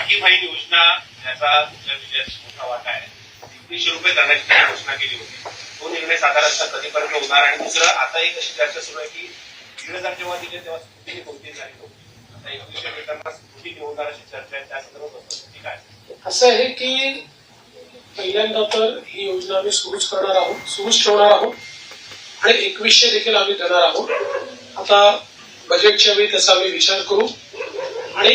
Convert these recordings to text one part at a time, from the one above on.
लाडकी बहीण योजना याचा तुमच्या मोठा वाटा आहे. एकवीसशे रुपये करण्याची त्यांनी घोषणा केली होती. तो निर्णय साधारणतः कधीपर्यंत होणार आणि दुसरं आता एक अशी चर्चा सुरू आहे की दीड हजार जेव्हा दिले तेव्हा स्फूर्तीने कोणतीच झाली नव्हती? आता एकवीसशे भेटांना स्फूर्तीने होणार अशी चर्चा आहे. त्या संदर्भात वस्तुस्थिती काय असं आहे की पहिल्यांदा तर ही योजना आम्ही सुरूच करणार आहोत सुरूच ठेवणार आहोत आणि एकवीसशे देखील आम्ही देणार आहोत. आता बजेटच्या वेळी त्याचा आम्ही विचार करू आणि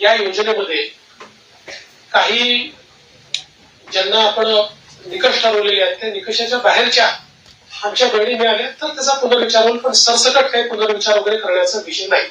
या योजनेमध्ये काही ज्यांना आपण निकष ठरवलेले आहेत त्या निकषाच्या बाहेरच्या आमच्या बहिणी मिळाल्या तर त्याचा पुनर्विचार होईल. पण सरसकट काही पुनर्विचार वगैरे करण्याचा विषय नाही.